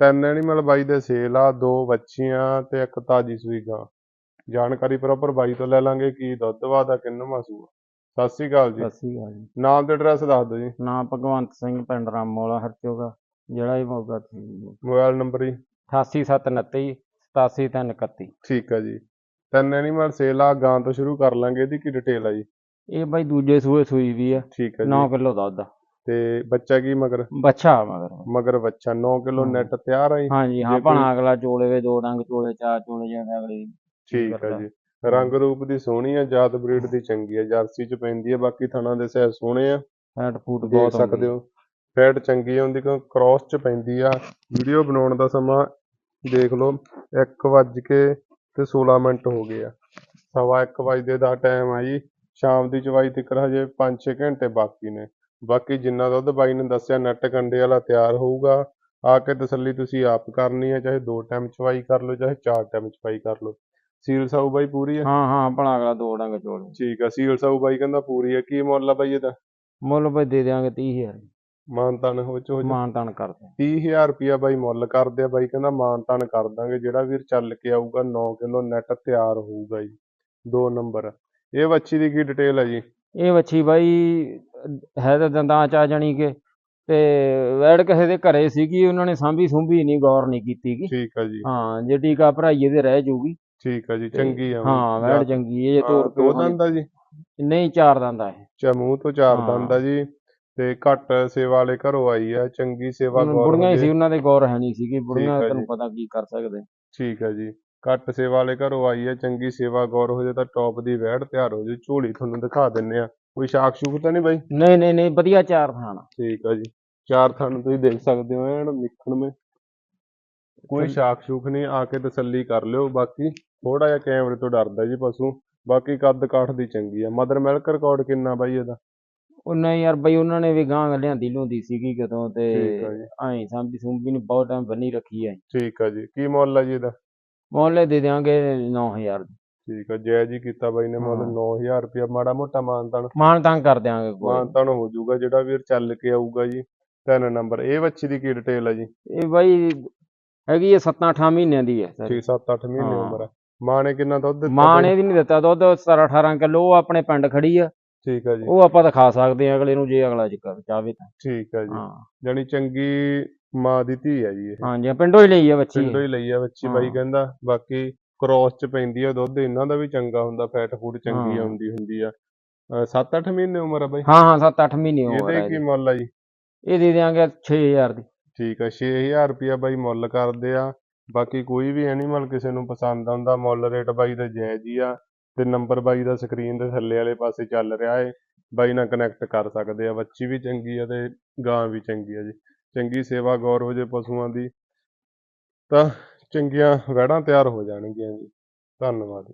ਤਿੰਨ ਐਨੀਮਲ ਬਾਈ ਦੇ ਸੇਲ ਆ ਦੋ ਬੱਚੀਆਂ ਤੇ ਇੱਕ ਤਾਜੀ ਸੂਈ ਗਾਂ। ਜਾਣਕਾਰੀ ਪ੍ਰੋਪਰ ਬਾਈ ਤੋਂ ਲੈ ਲਾਂਗੇ ਕੀ ਦੁੱਧ ਵਾਦਾ ਕਿੰਨਵਾਂ ਸੂਆ ਸਤਿ ਸ਼੍ਰੀ ਅਕਾਲ ਜੀ। ਸਤਿ ਸ਼੍ਰੀ ਅਕਾਲ ਜੀ। ਨਾਮ ਤੇ ਐਡਰੈਸ ਦੱਸ ਦਿਓ ਜੀ। ਨਾਮ ਭਗਵੰਤ ਸਿੰਘ ਪਿੰਡ ਰਾਮੋਲਾ ਹਰਚੋਗਾ ਜਿਹੜਾ ਹੀ ਮੋਗਾ ਸੀ ਮੋਬਾਈਲ ਨੰਬਰ ਜੀ। 88729 87331 ਠੀਕ ਆ ਜੀ। ਤਿੰਨ ਐਨੀਮਲ ਸੇਲ ਆ ਗਾਂ ਤੋਂ ਸ਼ੁਰੂ ਕਰ ਲਾਂਗੇ ਇਹਦੀ ਕੀ ਡਿਟੇਲ ਆ ਜੀ? ਇਹ ਬਾਈ ਦੂਜੇ ਸੂਏ ਸੂਈ ਵੀ ਆ। ਠੀਕ ਆ 9 ਜੀ ਕਿਲੋ ਦੁੱਧ ਆ। ਤੇ ਬੱਚਾ ਕੀ ਮਗਰ? ਬੱਚਾ ਮਗਰ। ਮਗਰ ਬੱਚਾ 9 ਕਿਲੋ ਹਾਂ। ਨੈਟ ਤਿਆਰ ਜੀ? ਹਾਂਜੀ ਹਾਂ ਭਾਣਾ ਅਗਲਾ ਚੋਲੇ ਵੇ ਦੋ ਡੰਗ ਚੋਲੇ ਚਾਰ ਚੋਲੇ ਜਾਂਦੇ ਅਗਲੇ ਠੀਕ ਕਰਦਾ। ਜੀ। ਰੰਗ ਰੂਪ ਦੀ ਸੋਹਣੀ ਆ ਜਾਤ ਬਰੀਡ ਦੀ ਚੰਗੀ ਆ ਜਰਸੀ ਚ ਪੈਂਦੀ ਆ ਬਾਕੀ ਥਣਾ ਦੇ ਸਾਈਜ਼ ਸੋਹਣੇ ਆ। ਫੈਟ ਫੂਟ ਬਹੁਤ ਸਕਦੇ ਹੋ। ਫੈਟ ਚੰਗੀ ਆ ਉਹਦੀ ਕ੍ਰਾਸ ਚ ਪੈਂਦੀ ਆ। ਵੀਡੀਓ ਬਣਾਉਣ ਦਾ ਸਮਾਂ ਦੇਖ ਲਓ 1 ਵੱਜ ਕੇ ਤੇ 16 ਮਿੰਟ ਹੋ ਗਏ ਆ। ਸਵਾ 1 ਵਜੇ ਦਾ ਟਾਈਮ ਆ ਜੀ। ਸ਼ਾਮ ਦੀ ਚਵਾਈ ਤੱਕ ਹਜੇ 5-6 ਘੰਟੇ ਬਾਕੀ ਨੇ। ਬਾਕੀ ਜਿੰਨਾ ਦੁੱਧ ਬਾਈ ਨੇ ਦੱਸਿਆ ਨੈਟ ਕੰਡੇ ਵਾਲਾ ਤਿਆਰ ਹੋਊਗਾ ਆ ਕੇ ਤਸੱਲੀ ਤੁਸੀਂ ਆਪ ਕਰਨੀ ਹੈ ਚਾਹੇ ਦੋ ਟਾਈਮ ਚਵਾਈ ਕਰ ਲਓ ਚਾਹੇ ਚਾਰ ਟਾਈਮ ਚਵਾਈ ਕਰ ਲਓ। ਸੀਲ ਸਾਊ ਬਾਈ ਪੂਰੀ ਆ ਹਾਂ ਹਾਂ ਭਾਣਾ ਅਗਲਾ ਦੋ ਡੰਗ ਚੋਲੇ। ਠੀਕ ਆ ਸੀਲ ਸਾਊ ਬਾਈ ਕਹਿੰਦਾ ਪੂਰੀ ਆ ਕੀ ਮੁੱਲ ਆ ਬਾਈ ਇਹਦਾ? ਮੁੱਲ ਬਾਈ ਦੇ ਦਿਆਂਗੇ 30000 ਮਾਨਤਾਨ ਹੋ ਚ ਹੋ ਜਾ। ਮਾਨ ਤਾਨ ਕਰਦੇ 30000 ਰੁਪਿਆ ਬਾਈ ਮੁੱਲ ਕਰਦੇ ਆ ਬਾਈ ਕਹਿੰਦਾ ਮਾਨਤਾਨ ਕਰ ਦਾਂਗੇ ਜਿਹੜਾ ਵੀਰ ਚੱਲ ਕੇ ਆਊਗਾ 9 ਕਿਲੋ ਨੈਟ ਤਿਆਰ ਹੋਊਗਾ ਜੀ। ਦੋ ਨੰਬਰ ਇਹ ਵੱਛੀ ਦੀ ਕੀ ਡਿਟੇਲ ਹੈ ਜੀ? ਇਹ ਵੱਛੀ ਬਾਈ ਹੈ ਤਾਂ ਦੰਦਾਂ ਚ ਆ ਜਾਣੀ ਕਿ ਤੇ ਵੈੜ ਕਿਸੇ ਦੇ ਘਰੇ ਸੀਗੀ ਉਹਨਾਂ ਨੇ ਸਾਂਭੀ ਸੁੰਭੀ ਨਹੀਂ ਗੌਰ ਨਹੀਂ ਕੀਤੀ ਗੀ। ਠੀਕ ਆ ਜੀ। ਹਾਂ ਜੇ ਟੀਕਾ ਭਰਾਈਏ ਤੇ ਰਹਿ ਜਾਊਗੀ ਠੀਕ ਆ ਜੀ ਚੰਗੀ ਆ। ਹਾਂ ਵੈੜ ਚੰਗੀ ਹੈ ਜੇ ਤੋਰ ਦੋ ਦੰਦ ਆ ਜੀ। ਨਹੀਂ ਚਾਰ ਦੰਦ ਆ ਇਹ। ਚਾ ਮੂੰਹ ਤੋਂ ਚਾਰ। ਦੰਦ ਆ ਜੀ ਤੇ ਘੱਟ ਸੇਵਾ ਵਾਲੇ ਘਰੋਂ ਆਈ ਆ ਚੰਗੀ ਸੇਵਾ ਗੌਰ ਬੁੜੀਆਂ ਹੀ ਸੀ। ਉਹਨਾਂ ਦੇ ਗੌਰ ਹੈ ਨਹੀਂ ਸੀਗੀ। ਬੁੜੀਆਂ। ਤੈਨੂੰ ਪਤਾ ਕੀ ਕਰ ਸਕਦੇ। ਠੀਕ ਆ ਜੀ। ਘੱਟ ਸੇਵਾ ਵਾਲੇ ਘਰੋਂ ਆਈ ਆ ਚੰਗੀ ਸੇਵਾ ਗੌਰ ਹੋ ਜੇ ਤਾਂ ਟੌਪ ਦੀ ਵੈੜ ਤਿਆਰ ਹੋ ਜੇ ਝੋਲੀ ਤੁਹਾਨੂੰ ਦਿਖਾ ਦਿੰਨੇ ਆ ਕੋਈ ਸ਼ਾਕ ਸ਼ੂਕ ਤਾਂ ਨਹੀਂ ਬਾਈ? ਨਹੀਂ ਨਹੀਂ ਨਹੀਂ ਵਧੀਆ ਚਾਰ ਥਾਣ ਠੀਕ ਆ ਜੀ। ਚਾਰ ਥਣ ਤੁਸੀਂ ਦੇਖ ਸਕਦੇ ਹੋ ਐਨ ਨਿਖਣ ਮੇ। ਕੋਈ ਸ਼ਾਕ ਸ਼ੂਕ ਨਹੀਂ ਆ ਕੇ ਤਸੱਲੀ ਕਰ ਲਿਓ। ਬਾਕੀ ਥੋੜਾ ਜਿਹਾ ਕੈਮਰੇ ਤੋਂ ਡਰਦਾ ਜੀ ਪਸ਼ੂ। ਬਾਕੀ ਕੱਦ ਕਾਠ ਦੀ ਚੰਗੀ ਆ। ਮਦਰ ਮਿਲਕ ਰਿਕਾਰਡ ਕਿੰਨਾ ਬਾਈ ਇਹਦਾ? ਉਹ ਨਹੀਂ ਯਾਰ ਬਈ ਉਹਨਾਂ ਨੇ ਵੀ ਗਾਂ ਲਿਆਂਦੀ ਲੁੰਦੀ ਸੀਗੀ ਕਦੋਂ ਤੇ ਠੀਕ ਆ ਜੀ। ਐਂ ਸਾਂਭੀ ਸੁੰਭੀ ਨੇ ਬਹੁਤ ਟਾਈਮ ਬੰਨੀ ਰੱਖੀ ਐ। ਠੀਕ ਆ ਜੀ। ਕੀ ਮੁੱਲ ਆ ਜੀ ਇਹਦਾ? ਮੁੱਲ ਦੇ ਦਿਆਂਗੇ 9000 ਠੀਕ ਆ ਜੈ ਜੀ ਕੀਤਾ ਬਾਈ ਨੇ ਮੁੱਲ ਹਾਂ। 9000 ਰੁਪਇਆ ਮਾੜਾ ਮੋਟਾ ਮਾਨਤਾਨ ਮਾਨ ਤਾਂ ਕਰ ਦਿਆਂਗੇ ਕੋਈ। ਮਾਨਤਾਨ ਹੋ ਜਾਊਗਾ ਜਿਹੜਾ ਵੀਰ ਚੱਲ ਕੇ ਆਊਗਾ ਜੀ ਤਿੰਨ ਨੰਬਰ। ਇਹ ਬੱਚੀ ਦੀ ਕੀ ਡਿਟੇਲ ਆ ਜੀ? ਇਹ ਬਾਈ ਹੈਗੀ ਐ 7-8 ਮਹੀਨਿਆਂ ਦੀ ਐ ਠੀਕ 7-8 ਮਹੀਨੇ ਹਾਂ। ਉਮਰ ਆ। ਮਾਂ ਨੇ ਕਿੰਨਾ ਦੁੱਧ ਦਿੱਤਾ ਮਾਂ? ਨੇ ਵੀ ਨਹੀਂ ਦਿੱਤਾ ਦੁੱਧ 17-18 ਕਿਲੋ ਉਹ ਆਪਣੇ ਪਿੰਡ ਖੜੀ ਆ। ਠੀਕ ਆ ਜੀ। ਉਹ ਆਪਾਂ ਦਿਖਾ ਸਕਦੇ ਆ ਅਗਲੇ ਨੂੰ ਜੇ ਅਗਲਾ ਚਾਹਵੇ ਤਾਂ। ਠੀਕ ਆ ਜੀ। ਹਾਂ। ਜਾਣੀ ਚੰਗੀ ਮਾਂ ਦੀ ਧੀ ਆ ਜੀ ਇਹ। ਹਾਂਜੀ ਪਿੰਡੋਂ ਹੀ ਲਈ ਆ ਬੱਚੀ। ਪਿੰਡੋਂ ਹੀ ਲਈ ਆ ਬੱਚੀ ਬਾਈ ਹਾਂ। ਕਹਿੰਦਾ ਬਾਕੀ ਕ੍ਰੋਸ ਚ ਪੈਂਦੀ ਆ ਦੁੱਧ ਇਹਨਾਂ ਦਾ ਵੀ ਚੰਗਾ ਹੁੰਦਾ ਫੈਟ ਫੂਡ ਚੰਗੀ ਹਾਂ। ਆਉਂਦੀ ਹੁੰਦੀ ਆ। 7-8 ਮਹੀਨੇ ਉਮਰ ਆ ਬਾਈ? ਹਾਂ ਹਾਂ 7-8 ਮਹੀਨੇ ਉਮਰ ਇਹਦੇ ਹੈ ਕੀ ਮੁੱਲ ਆ ਜੀ? ਇਹ ਦੇ ਦਿਆਂਗੇ 6000 ਦੀ। ਠੀਕ ਆ 6000 ਰੁਪਿਆ ਬਾਈ ਮੁੱਲ ਕਰਦੇ ਆ। ਬਾਕੀ ਕੋਈ ਵੀ ਐਨੀਮਲ ਕਿਸੇ ਨੂੰ ਪਸੰਦ ਆਉਂਦਾ ਮੁੱਲ ਰੇਟ ਬਾਈ ਦਾ ਜਾਇਜ਼ ਹੀ ਆ ਤੇ ਨੰਬਰ ਬਾਈ ਦਾ ਸਕਰੀਨ ਦੇ ਥੱਲੇ ਵਾਲੇ ਪਾਸੇ ਚੱਲ ਰਿਹਾ ਏ। ਬਾਈ ਨਾਲ ਕਨੈਕਟ ਕਰ ਸਕਦੇ ਆ ਬੱਚੀ ਵੀ ਚੰਗੀ ਆ ਤੇ ਗਾਂ ਵੀ ਚੰਗੀ ਆ ਜੀ। ਚੰਗੀ ਸੇਵਾ ਗੌਰ ਹੋ ਜੇ ਪਸ਼ੂਆਂ ਦੀ, ਤਾਂ ਚੰਗੀਆਂ ਵੈੜਾਂ ਤਿਆਰ ਹੋ ਜਾਣਗੀਆਂ ਜੀ। ਧੰਨਵਾਦ